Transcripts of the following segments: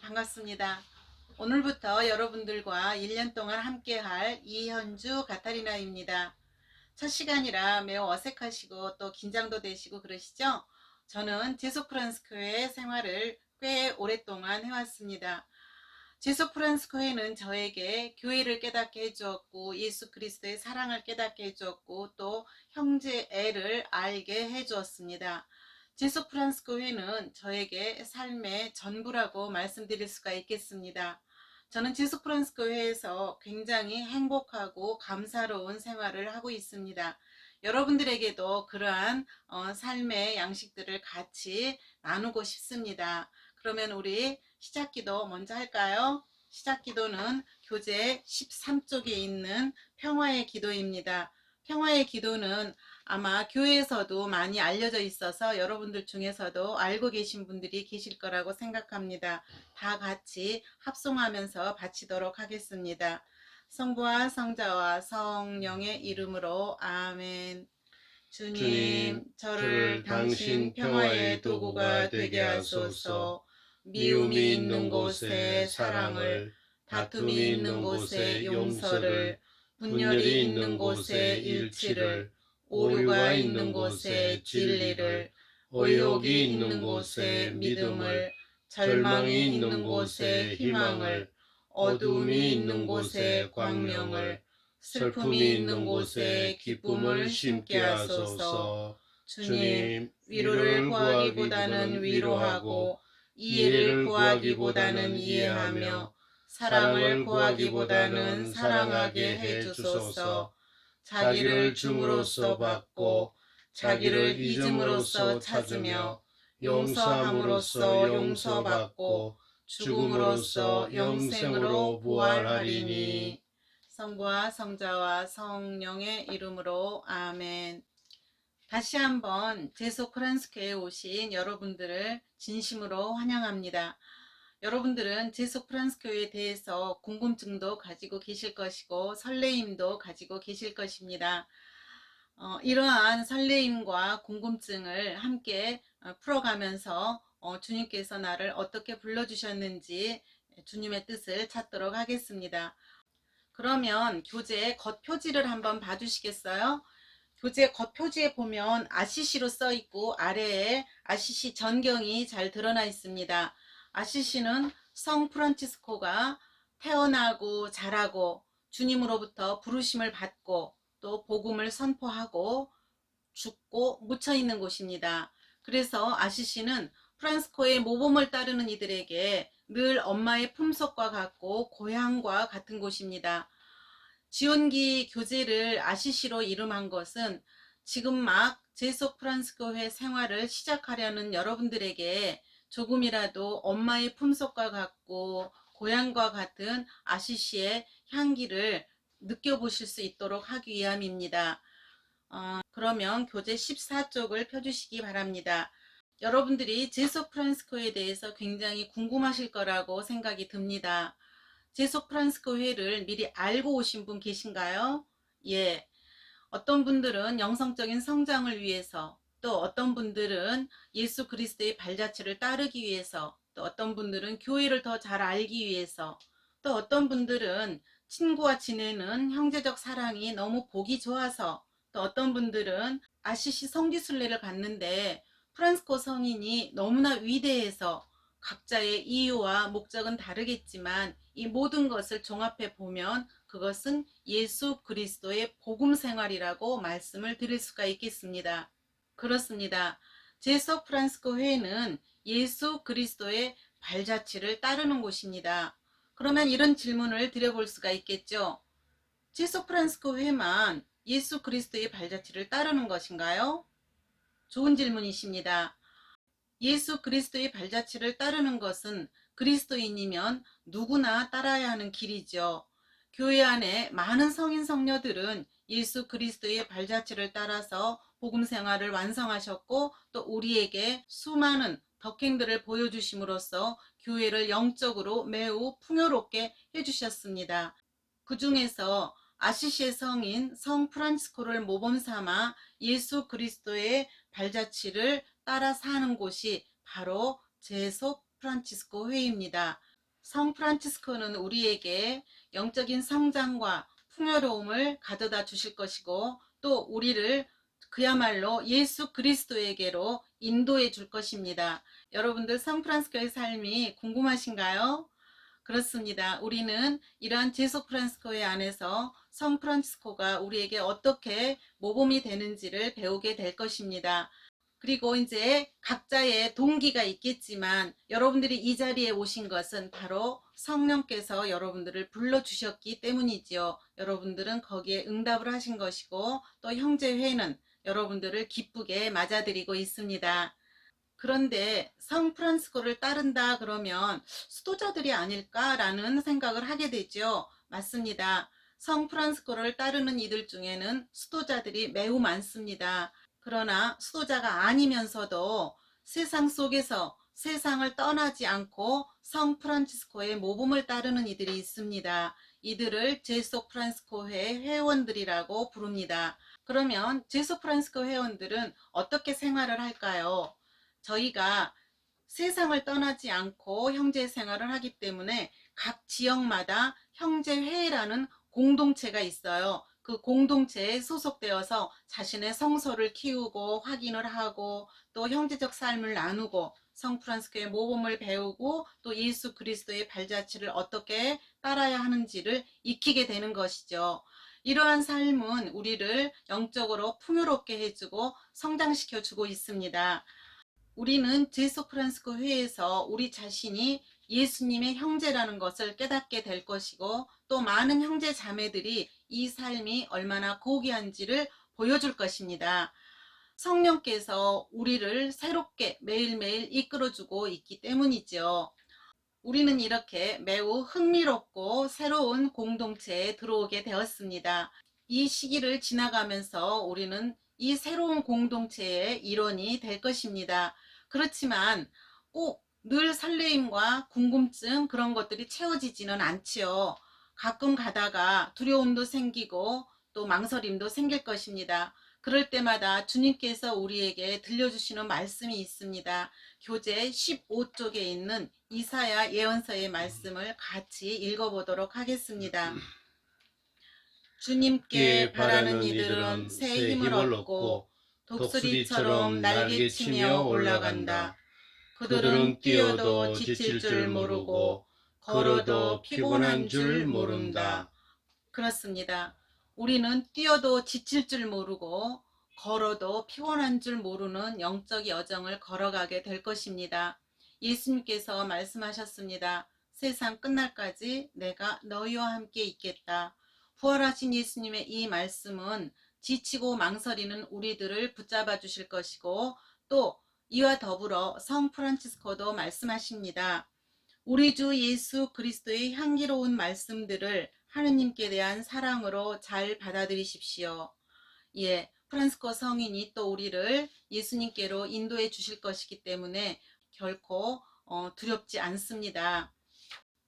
반갑습니다. 오늘부터 여러분들과 1년 동안 함께할 이현주 가타리나입니다. 첫 시간이라 매우 어색하시고 또 긴장도 되시고 그러시죠? 저는 제소 프란스코의 생활을 꽤 오랫동안 해왔습니다. 제소 프란스코에는 저에게 교회를 깨닫게 해주었고 예수 그리스도의 사랑을 깨닫게 해주었고 또 형제애를 알게 해주었습니다. 제소 프란스코 회는 저에게 삶의 전부라고 말씀드릴 수가 있겠습니다. 저는 제소 프란스코 회에서 굉장히 행복하고 감사로운 생활을 하고 있습니다. 여러분들에게도 그러한 어, 삶의 양식들을 같이 나누고 싶습니다. 그러면 우리 시작 기도 먼저 할까요? 시작 기도는 교재 13쪽에 있는 평화의 기도입니다. 평화의 기도는 아마 교회에서도 많이 알려져 있어서 여러분들 중에서도 알고 계신 분들이 계실 거라고 생각합니다. 다 같이 합송하면서 바치도록 하겠습니다. 성부와 성자와 성령의 이름으로 아멘. 주님, 주님, 저를 당신 평화의 도구가 되게 하소서. 미움이 있는 곳에 사랑을, 다툼이 있는 곳에 용서를, 분열이 있는 곳에 일치를, 오류가 있는 곳에 진리를, 의욕이 있는 곳에 믿음을, 절망이 있는 곳에 희망을, 어두움이 있는 곳에 광명을, 슬픔이 있는 곳에 기쁨을 심게 하소서. 주님, 위로를 구하기보다는 위로하고, 이해를 구하기보다는 이해하며, 사랑을 구하기보다는 사랑하게 해 주소서. 자기를 줌으로써 받고 자기를 잊음으로써 찾으며 용서함으로써 용서받고 죽음으로써 영생으로 부활하리니 성부와 성자와 성령의 이름으로 아멘. 다시 한번 제소 프란스케에 오신 여러분들을 진심으로 환영합니다. 여러분들은 제소 프란스교에 대해서 궁금증도 가지고 계실 것이고 설레임도 가지고 계실 것입니다. 어, 이러한 설레임과 궁금증을 함께 어, 풀어가면서 어, 주님께서 나를 어떻게 불러주셨는지 주님의 뜻을 찾도록 하겠습니다. 그러면 교재 겉표지를 한번 봐주시겠어요? 교재 겉표지에 보면 아시시로 써 있고 아래에 아시시 전경이 잘 드러나 있습니다. 아시시는 성 프란치스코가 태어나고 자라고 주님으로부터 부르심을 받고 또 복음을 선포하고 죽고 묻혀 있는 곳입니다. 그래서 아시시는 프란스코의 모범을 따르는 이들에게 늘 엄마의 품속과 같고 고향과 같은 곳입니다. 지원기 교재를 아시시로 이름한 것은 지금 막 제소 프란스코회 생활을 시작하려는 여러분들에게 조금이라도 엄마의 품속과 같고 고향과 같은 아시시의 향기를 느껴보실 수 있도록 하기 위함입니다. 어, 그러면 교재 14쪽을 펴주시기 바랍니다. 여러분들이 제소 프란스코에 대해서 굉장히 궁금하실 거라고 생각이 듭니다. 제소 프란스코 회를 미리 알고 오신 분 계신가요? 예. 어떤 분들은 영성적인 성장을 위해서 또 어떤 분들은 예수 그리스도의 발자취를 따르기 위해서 또 어떤 분들은 교회를 더 잘 알기 위해서 또 어떤 분들은 친구와 지내는 형제적 사랑이 너무 보기 좋아서 또 어떤 분들은 아시시 성지순례를 갔는데 프란스코 성인이 너무나 위대해서 각자의 이유와 목적은 다르겠지만 이 모든 것을 종합해 보면 그것은 예수 그리스도의 복음 생활이라고 말씀을 드릴 수가 있겠습니다. 그렇습니다. 제서 프란스코 회는 예수 그리스도의 발자취를 따르는 곳입니다. 그러면 이런 질문을 드려볼 수가 있겠죠. 제소 프란스코 회만 예수 그리스도의 발자취를 따르는 것인가요? 좋은 질문이십니다. 예수 그리스도의 발자취를 따르는 것은 그리스도인이면 누구나 따라야 하는 길이죠. 교회 안에 많은 성인 성녀들은 예수 그리스도의 발자취를 따라서 복음 생활을 완성하셨고 또 우리에게 수많은 덕행들을 보여주심으로써 교회를 영적으로 매우 풍요롭게 해주셨습니다. 그 중에서 아시시의 성인 성 프란치스코를 모범 삼아 예수 그리스도의 발자취를 따라 사는 곳이 바로 제소 프란치스코 회의입니다. 성 프란치스코는 우리에게 영적인 성장과 풍요로움을 가져다 주실 것이고 또 우리를 그야말로 예수 그리스도에게로 인도해 줄 것입니다. 여러분들 성 프란치스코의 삶이 궁금하신가요? 그렇습니다. 우리는 이러한 제소 프란치스코의 안에서 성 프란치스코가 우리에게 어떻게 모범이 되는지를 배우게 될 것입니다. 그리고 이제 각자의 동기가 있겠지만 여러분들이 이 자리에 오신 것은 바로 성령께서 여러분들을 불러주셨기 때문이지요. 여러분들은 거기에 응답을 하신 것이고 또 형제회는 여러분들을 기쁘게 맞아들이고 있습니다. 그런데 성 프란스코를 따른다 그러면 수도자들이 아닐까라는 생각을 하게 되죠. 맞습니다. 성 프란스코를 따르는 이들 중에는 수도자들이 매우 많습니다. 그러나 수도자가 아니면서도 세상 속에서 세상을 떠나지 않고 성 프란치스코의 모범을 따르는 이들이 있습니다. 이들을 제소 프란스코회 회원들이라고 부릅니다. 그러면 제소 프란스코 회원들은 어떻게 생활을 할까요? 저희가 세상을 떠나지 않고 형제 생활을 하기 때문에 각 지역마다 형제회라는 공동체가 있어요. 그 공동체에 소속되어서 자신의 성소를 키우고 확인을 하고 또 형제적 삶을 나누고 성 프란스코의 모범을 배우고 또 예수 그리스도의 발자취를 어떻게 따라야 하는지를 익히게 되는 것이죠. 이러한 삶은 우리를 영적으로 풍요롭게 해주고 성장시켜 주고 있습니다. 우리는 제소 프란스코 회에서 우리 자신이 예수님의 형제라는 것을 깨닫게 될 것이고 또 많은 형제 자매들이 이 삶이 얼마나 고귀한지를 보여줄 것입니다. 성령께서 우리를 새롭게 매일매일 이끌어주고 있기 때문이죠. 우리는 이렇게 매우 흥미롭고 새로운 공동체에 들어오게 되었습니다. 이 시기를 지나가면서 우리는 이 새로운 공동체의 일원이 될 것입니다. 그렇지만 꼭 늘 설레임과 궁금증 그런 것들이 채워지지는 않지요. 가끔 가다가 두려움도 생기고 또 망설임도 생길 것입니다. 그럴 때마다 주님께서 우리에게 들려주시는 말씀이 있습니다. 교재 15쪽에 있는 이사야 예언서의 말씀을 같이 읽어보도록 하겠습니다. 주님께 바라는 이들은 새 힘을 얻고 독수리처럼 날개치며 올라간다. 그들은 뛰어도 지칠 줄 모르고 걸어도 피곤한 줄 모른다. 그렇습니다. 우리는 뛰어도 지칠 줄 모르고 걸어도 피곤한 줄 모르는 영적 여정을 걸어가게 될 것입니다. 예수님께서 말씀하셨습니다. 세상 끝날까지 내가 너희와 함께 있겠다. 부활하신 예수님의 이 말씀은 지치고 망설이는 우리들을 붙잡아 주실 것이고 또 이와 더불어 성 프란치스코도 말씀하십니다. 우리 주 예수 그리스도의 향기로운 말씀들을 하느님께 대한 사랑으로 잘 받아들이십시오. 예, 프란스코 성인이 또 우리를 예수님께로 인도해 주실 것이기 때문에 결코 어, 두렵지 않습니다.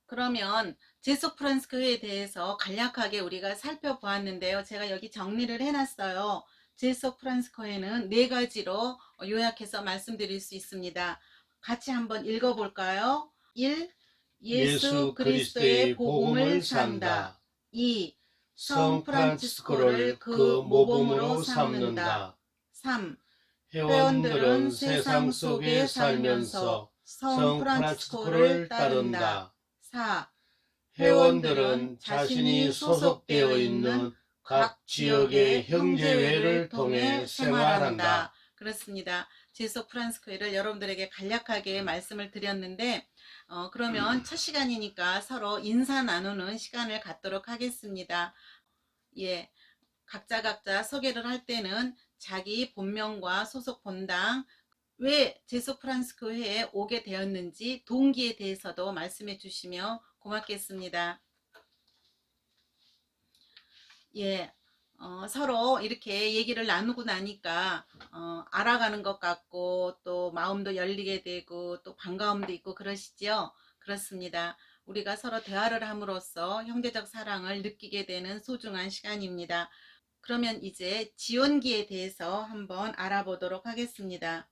그러면 제소 프란스코에 대해서 간략하게 우리가 살펴보았는데요. 제가 여기 정리를 해놨어요. 제소 프란스코에는 네 가지로 요약해서 말씀드릴 수 있습니다. 같이 한번 읽어볼까요? 1. 예수 그리스도의 복음을 산다. 2. 성 프란치스코를 그 모범으로 삼는다. 3. 회원들은 세상 속에 살면서 성 프란치스코를 따른다. 4. 회원들은 자신이 소속되어 있는 각 지역의 형제회를 통해 생활한다. 그렇습니다. 제소 프란스코회를 여러분들에게 간략하게 말씀을 드렸는데 어, 그러면 첫 시간이니까 서로 인사 나누는 시간을 갖도록 하겠습니다. 예, 각자 각자 소개를 할 때는 자기 본명과 소속 본당, 왜 제소 프란스코 회에 오게 되었는지 동기에 대해서도 말씀해 주시면 고맙겠습니다. 예, 어, 서로 이렇게 얘기를 나누고 나니까 어, 알아가는 것 같고 또 마음도 열리게 되고 또 반가움도 있고 그러시죠. 그렇습니다. 우리가 서로 대화를 함으로써 형제적 사랑을 느끼게 되는 소중한 시간입니다. 그러면 이제 지원기에 대해서 한번 알아보도록 하겠습니다.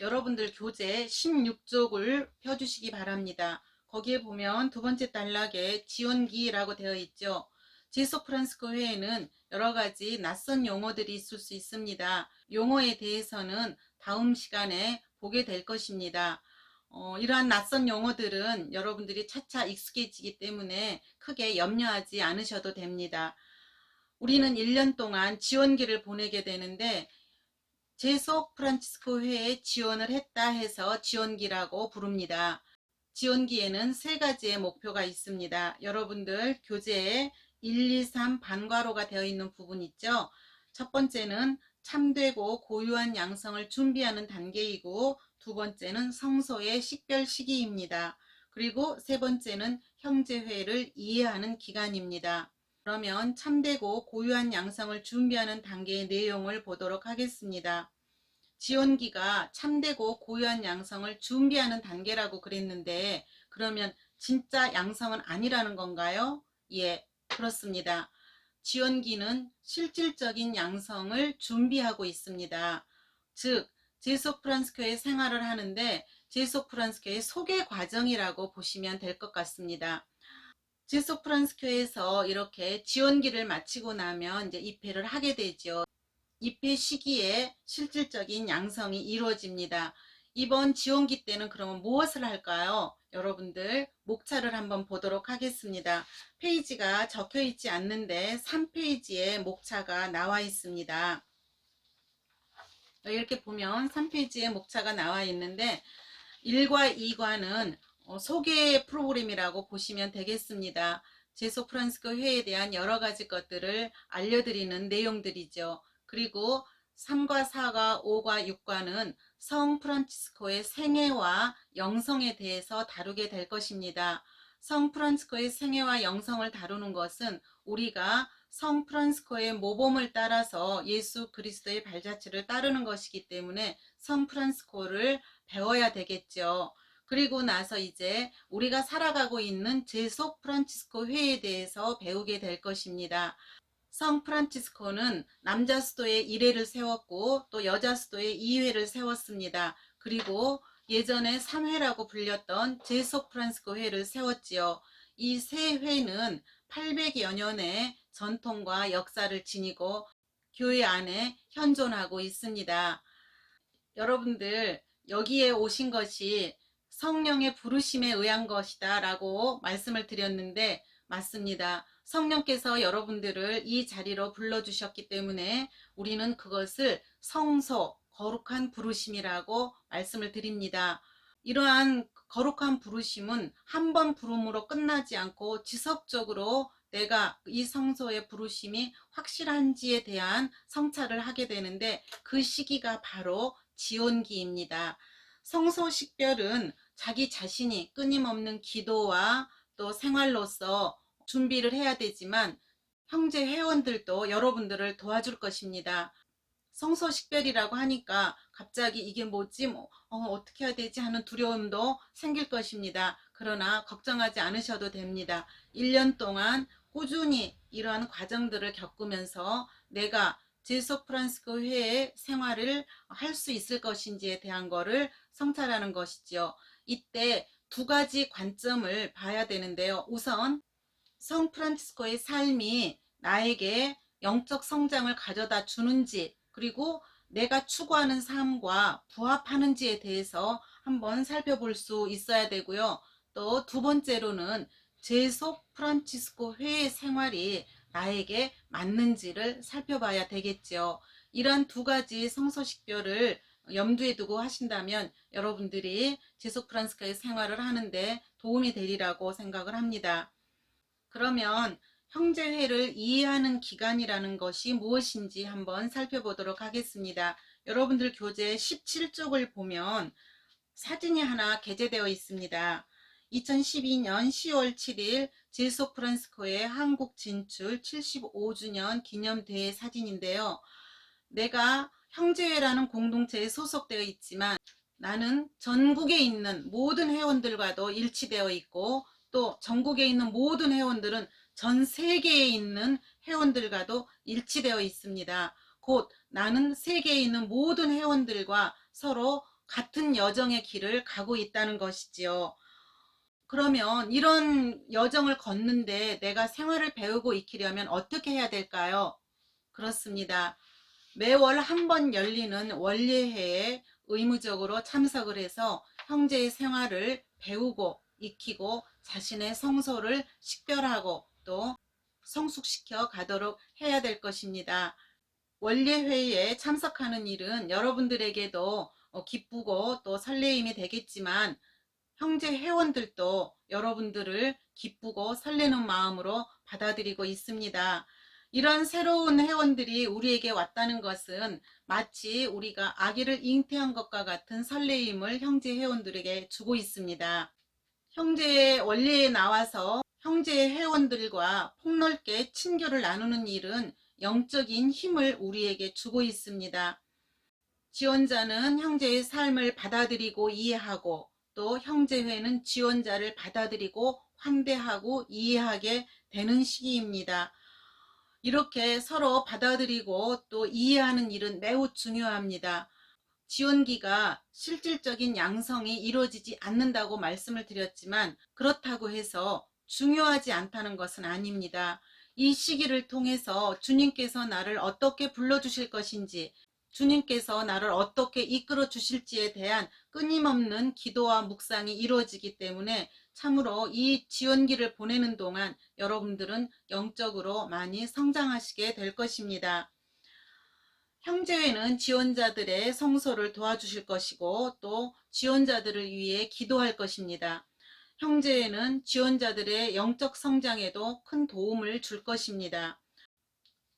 여러분들 교재 16쪽을 펴주시기 바랍니다. 거기에 보면 두 번째 단락에 지원기라고 되어 있죠. 제속 프란스코 회에는 여러 가지 낯선 용어들이 있을 수 있습니다. 용어에 대해서는 다음 시간에 보게 될 것입니다. 어, 이러한 낯선 용어들은 여러분들이 차차 익숙해지기 때문에 크게 염려하지 않으셔도 됩니다. 우리는 1년 동안 지원기를 보내게 되는데 제속 프란치스코 회에 지원을 했다 해서 지원기라고 부릅니다. 지원기에는 세 가지의 목표가 있습니다. 여러분들 교재에 1, 2, 3 반괄호가 되어 있는 부분 있죠? 첫 번째는 참되고 고유한 양성을 준비하는 단계이고 두 번째는 성소의 식별 시기입니다. 그리고 세 번째는 형제회를 이해하는 기간입니다. 그러면 참되고 고유한 양성을 준비하는 단계의 내용을 보도록 하겠습니다. 지원기가 참되고 고유한 양성을 준비하는 단계라고 그랬는데 그러면 진짜 양성은 아니라는 건가요? 예, 그렇습니다. 지원기는 실질적인 양성을 준비하고 있습니다. 즉, 제속 프란스교의 생활을 하는데 제속 프란스교의 소개 과정이라고 보시면 될 것 같습니다. 제속 프란스교에서 이렇게 지원기를 마치고 나면 이제 입회를 하게 되죠. 입회 시기에 실질적인 양성이 이루어집니다. 이번 지원기 때는 그러면 무엇을 할까요? 여러분들 목차를 한번 보도록 하겠습니다. 페이지가 적혀 있지 않는데 3페이지에 목차가 나와 있습니다. 이렇게 보면 3페이지에 목차가 나와 있는데 1과 2과는 어, 소개 프로그램이라고 보시면 되겠습니다. 제소 프란스코 회에 대한 여러 가지 것들을 알려드리는 내용들이죠. 그리고 3과 4과 5과 6과는 성 프란치스코의 생애와 영성에 대해서 다루게 될 것입니다. 성 프란치스코의 생애와 영성을 다루는 것은 우리가 성 프란시스코의 모범을 따라서 예수 그리스도의 발자취를 따르는 것이기 때문에 성 프란시스코를 배워야 되겠죠. 그리고 나서 이제 우리가 살아가고 있는 제속 프란치스코 회에 대해서 배우게 될 것입니다. 성 프란치스코는 남자 수도에 1회를 세웠고 또 여자 수도에 2회를 세웠습니다. 그리고 예전에 3회라고 불렸던 제속 프란시스코 회를 세웠지요. 이 세 회는 800여 년의 전통과 역사를 지니고 교회 안에 현존하고 있습니다. 여러분들 여기에 오신 것이 성령의 부르심에 의한 것이다 라고 말씀을 드렸는데 맞습니다. 성령께서 여러분들을 이 자리로 불러주셨기 때문에 우리는 그것을 성소, 거룩한 부르심이라고 말씀을 드립니다. 이러한 거룩한 부르심은 한 번 부름으로 끝나지 않고 지속적으로 내가 이 성소의 부르심이 확실한지에 대한 성찰을 하게 되는데 그 시기가 바로 지원기입니다. 성소 식별은 자기 자신이 끊임없는 기도와 또 생활로서 준비를 해야 되지만 형제 회원들도 여러분들을 도와줄 것입니다. 성소 식별이라고 하니까 갑자기 이게 뭐지 뭐 어, 떻게 해야 되지 하는 두려움도 생길 것입니다. 그러나 걱정하지 않으셔도 됩니다. 1년 동안 꾸준히 이러한 과정들을 겪으면서 내가 제소 프란스코 회의 생활을 할 수 있을 것인지에 대한 거를 성찰하는 것이죠. 이때 두 가지 관점을 봐야 되는데요. 우선 성 프란치스코의 삶이 나에게 영적 성장을 가져다 주는지 그리고 내가 추구하는 삶과 부합하는지에 대해서 한번 살펴볼 수 있어야 되고요. 또 두 번째로는 제속 프란치스코 회의 생활이 나에게 맞는지를 살펴봐야 되겠죠. 이러한 두 가지 성서식별을 염두에 두고 하신다면 여러분들이 제속 프란스카의 생활을 하는데 도움이 되리라고 생각을 합니다. 그러면 형제회를 이해하는 기간이라는 것이 무엇인지 한번 살펴보도록 하겠습니다. 여러분들 교재 17쪽을 보면 사진이 하나 게재되어 있습니다. 2012년 10월 7일 제소 프란스코의 한국 진출 75주년 기념대회 사진인데요. 내가 형제회라는 공동체에 소속되어 있지만 나는 전국에 있는 모든 회원들과도 일치되어 있고 또 전국에 있는 모든 회원들은 전 세계에 있는 회원들과도 일치되어 있습니다. 곧 나는 세계에 있는 모든 회원들과 서로 같은 여정의 길을 가고 있다는 것이지요. 그러면 이런 여정을 걷는데 내가 생활을 배우고 익히려면 어떻게 해야 될까요? 그렇습니다. 매월 한 번 열리는 원례회에 의무적으로 참석을 해서 형제의 생활을 배우고 익히고 자신의 성소를 식별하고 또 성숙시켜 가도록 해야 될 것입니다. 원례회의에 참석하는 일은 여러분들에게도 어, 기쁘고 또 설레임이 되겠지만 형제 회원들도 여러분들을 기쁘고 설레는 마음으로 받아들이고 있습니다. 이런 새로운 회원들이 우리에게 왔다는 것은 마치 우리가 아기를 잉태한 것과 같은 설레임을 형제 회원들에게 주고 있습니다. 형제의 원리에 나와서 형제의 회원들과 폭넓게 친교를 나누는 일은 영적인 힘을 우리에게 주고 있습니다. 지원자는 형제의 삶을 받아들이고 이해하고 또 형제회는 지원자를 받아들이고 환대하고 이해하게 되는 시기입니다. 이렇게 서로 받아들이고 또 이해하는 일은 매우 중요합니다. 지원기가 실질적인 양성이 이루어지지 않는다고 말씀을 드렸지만 그렇다고 해서 중요하지 않다는 것은 아닙니다. 이 시기를 통해서 주님께서 나를 어떻게 불러주실 것인지 주님께서 나를 어떻게 이끌어 주실지에 대한 끊임없는 기도와 묵상이 이루어지기 때문에 참으로 이 지원기를 보내는 동안 여러분들은 영적으로 많이 성장하시게 될 것입니다. 형제회는 지원자들의 성소를 도와주실 것이고 또 지원자들을 위해 기도할 것입니다. 형제회는 지원자들의 영적 성장에도 큰 도움을 줄 것입니다.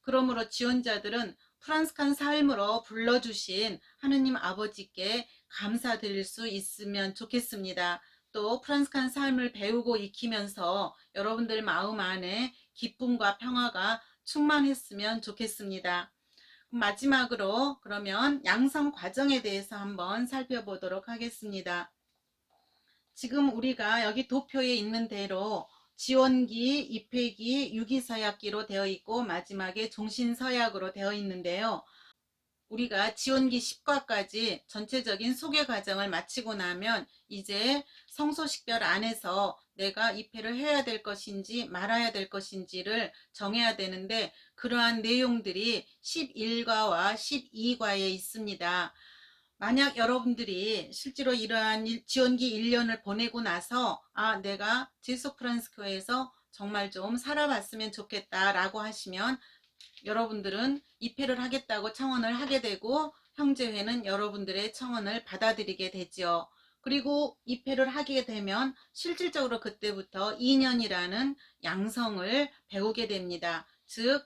그러므로 지원자들은 프란스칸 삶으로 불러주신 하느님 아버지께 감사드릴 수 있으면 좋겠습니다. 또 프란스칸 삶을 배우고 익히면서 여러분들 마음 안에 기쁨과 평화가 충만했으면 좋겠습니다. 마지막으로 그러면 양성 과정에 대해서 한번 살펴보도록 하겠습니다. 지금 우리가 여기 도표에 있는 대로 지원기, 입회기, 유기서약기로 되어 있고 마지막에 종신서약으로 되어 있는데요. 우리가 지원기 10과까지 전체적인 소개 과정을 마치고 나면 이제 성소식별 안에서 내가 입회를 해야 될 것인지 말아야 될 것인지를 정해야 되는데 그러한 내용들이 11과와 12과에 있습니다. 만약 여러분들이 실제로 이러한 지원기 1년을 보내고 나서 아 내가 제소 프란스교회에서 정말 좀 살아봤으면 좋겠다라고 하시면 여러분들은 입회를 하겠다고 청원을 하게 되고 형제회는 여러분들의 청원을 받아들이게 되지요. 그리고 입회를 하게 되면 실질적으로 그때부터 2년이라는 양성을 배우게 됩니다. 즉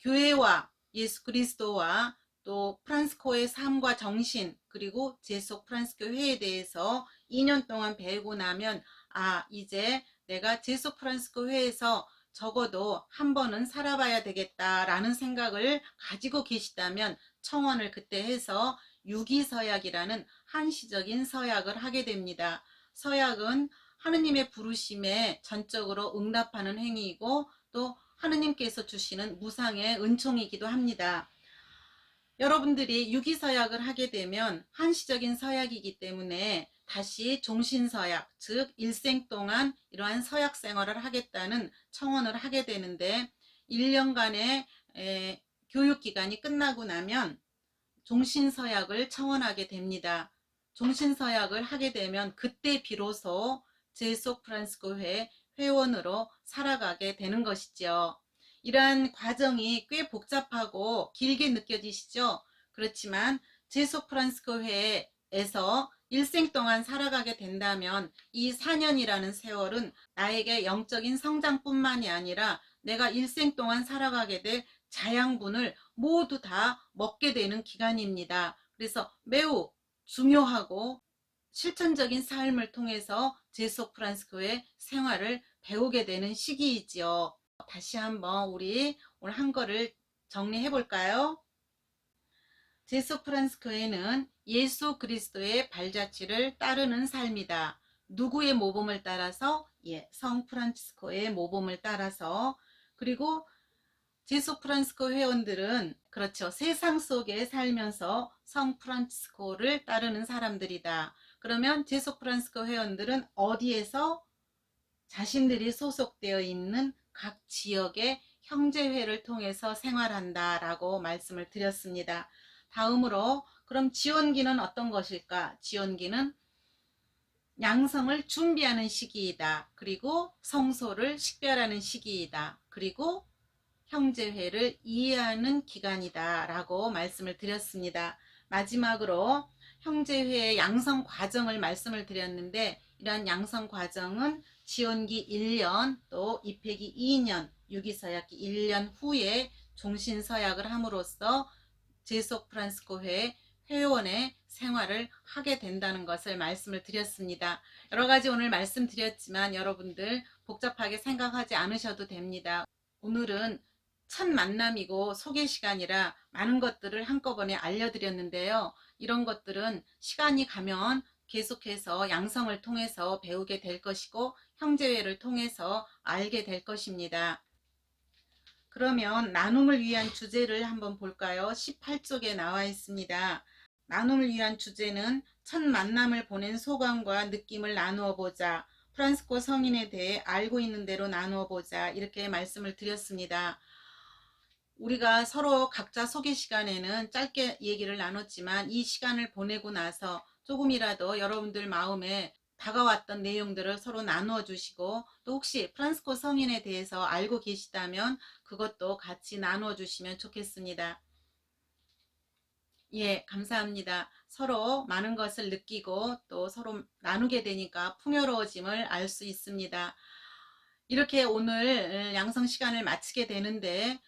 교회와 예수 그리스도와 또 프란스코의 삶과 정신 그리고 제속 프란스교 회에 대해서 2년 동안 배우고 나면 아 이제 내가 제속 프란스코 회에서 적어도 한 번은 살아봐야 되겠다라는 생각을 가지고 계시다면 청원을 그때 해서 유기서약이라는 한시적인 서약을 하게 됩니다. 서약은 하느님의 부르심에 전적으로 응답하는 행위이고 또 하느님께서 주시는 무상의 은총이기도 합니다. 여러분들이 유기서약을 하게 되면 한시적인 서약이기 때문에 다시 종신서약, 즉 일생 동안 이러한 서약 생활을 하겠다는 청원을 하게 되는데 1년간의 교육기간이 끝나고 나면 종신서약을 청원하게 됩니다. 종신서약을 하게 되면 그때 비로소 제속 프란스코회 회원으로 살아가게 되는 것이죠. 이러한 과정이 꽤 복잡하고 길게 느껴지시죠? 그렇지만 제속 프란스코 회에서 일생 동안 살아가게 된다면 이 4년이라는 세월은 나에게 영적인 성장뿐만이 아니라 내가 일생 동안 살아가게 될 자양분을 모두 다 먹게 되는 기간입니다. 그래서 매우 중요하고 실천적인 삶을 통해서 제속 프란스코의 생활을 배우게 되는 시기이지요. 다시 한번 우리 오늘 한 거를 정리해 볼까요? 제수 프란스 교회는 예수 그리스도의 발자취를 따르는 삶이다. 누구의 모범을 따라서? 예, 성 프란치스코의 모범을 따라서 그리고 제수 프란스코 회원들은 그렇죠. 세상 속에 살면서 성 프란치스코를 따르는 사람들이다. 그러면 제소 프란치스코 회원들은 어디에서 자신들이 소속되어 있는 각 지역의 형제회를 통해서 생활한다라고 말씀을 드렸습니다. 다음으로 그럼 지원기는 어떤 것일까? 지원기는 양성을 준비하는 시기이다. 그리고 성소를 식별하는 시기이다. 그리고 형제회를 이해하는 기간이다. 라고 말씀을 드렸습니다. 마지막으로 형제회의 양성 과정을 말씀을 드렸는데 이러한 양성 과정은 지원기 1년 또 입회기 2년 유기서약기 1년 후에 종신서약을 함으로써 제속 프란스코회 회원의 생활을 하게 된다는 것을 말씀을 드렸습니다. 여러 가지 오늘 말씀드렸지만 여러분들 복잡하게 생각하지 않으셔도 됩니다. 오늘은 첫 만남이고 소개 시간이라 많은 것들을 한꺼번에 알려드렸는데요. 이런 것들은 시간이 가면 계속해서 양성을 통해서 배우게 될 것이고 형제회를 통해서 알게 될 것입니다. 그러면 나눔을 위한 주제를 한번 볼까요? 18쪽에 나와 있습니다. 나눔을 위한 주제는 첫 만남을 보낸 소감과 느낌을 나누어 보자. 프란스코 성인에 대해 알고 있는 대로 나누어 보자. 이렇게 말씀을 드렸습니다. 우리가 서로 각자 소개 시간에는 짧게 얘기를 나눴지만 이 시간을 보내고 나서 조금이라도 여러분들 마음에 다가왔던 내용들을 서로 나누어 주시고 또 혹시 프란스코 성인에 대해서 알고 계시다면 그것도 같이 나누어 주시면 좋겠습니다. 예, 감사합니다. 서로 많은 것을 느끼고 또 서로 나누게 되니까 풍요로워짐을 알 수 있습니다. 이렇게 오늘 양성 시간을 마치게 되는데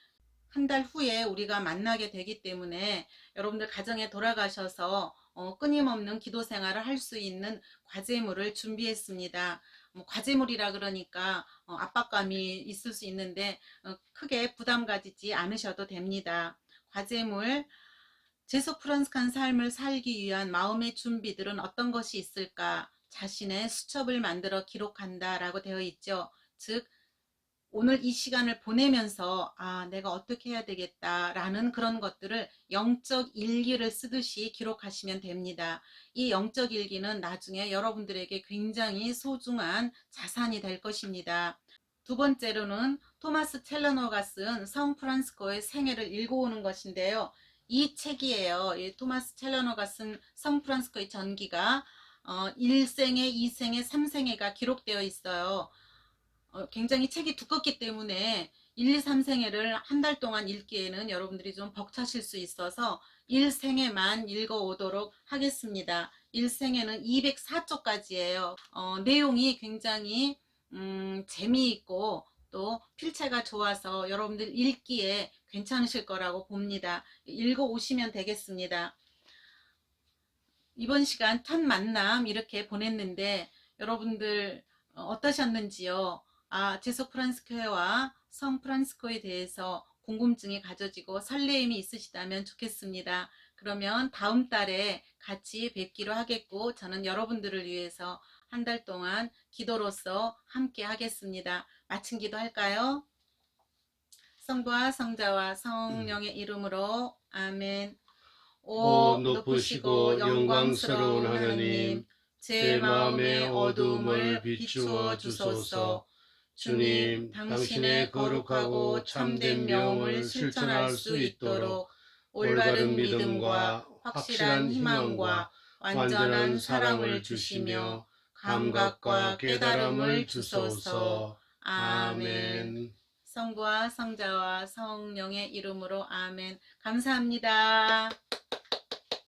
한 달 후에 우리가 만나게 되기 때문에 여러분들 가정에 돌아가셔서 어, 끊임없는 기도 생활을 할 수 있는 과제물을 준비했습니다. 뭐 과제물이라 그러니까 어, 압박감이 있을 수 있는데 어, 크게 부담 가지지 않으셔도 됩니다. 과제물 제소 프란스칸 삶을 살기 위한 마음의 준비들은 어떤 것이 있을까? 자신의 수첩을 만들어 기록한다 라고 되어 있죠. 즉, 오늘 이 시간을 보내면서 아, 내가 어떻게 해야 되겠다 라는 그런 것들을 영적 일기를 쓰듯이 기록하시면 됩니다. 이 영적 일기는 나중에 여러분들에게 굉장히 소중한 자산이 될 것입니다. 두 번째로는 토마스 첼러노가 쓴 성 프란스코의 생애를 읽어오는 것인데요. 이 책이에요. 이 토마스 첼러노가 쓴 성 프란스코의 전기가 어, 1생애, 2생애, 3생애가 기록되어 있어요. 어, 굉장히 책이 두껍기 때문에 1, 2, 3생애를 한 달 동안 읽기에는 여러분들이 좀 벅차실 수 있어서 1생애만 읽어오도록 하겠습니다. 1생애는 204쪽까지예요. 어, 내용이 굉장히 음, 재미있고 또 필체가 좋아서 여러분들 읽기에 괜찮으실 거라고 봅니다. 읽어 오시면 되겠습니다. 이번 시간 첫 만남 이렇게 보냈는데 여러분들 어, 어떠셨는지요? 아, 제소 프란스코와 성 프란스코에 대해서 궁금증이 가져지고 설레임이 있으시다면 좋겠습니다. 그러면 다음 달에 같이 뵙기로 하겠고 저는 여러분들을 위해서 한 달 동안 기도로서 함께 하겠습니다. 마친 기도 할까요? 성부와 성자와 성령의 이름으로 아멘. 오 높으시고 영광스러운 하나님, 제 마음의 어두움을 비추어 주소서. 주님, 당신의 거룩하고 참된 명을 실천할 수 있도록 올바른 믿음과 확실한 희망과 완전한 사랑을 주시며 감각과 깨달음을 주소서. 아멘. 성부와 성자와 성령의 이름으로 아멘. 감사합니다.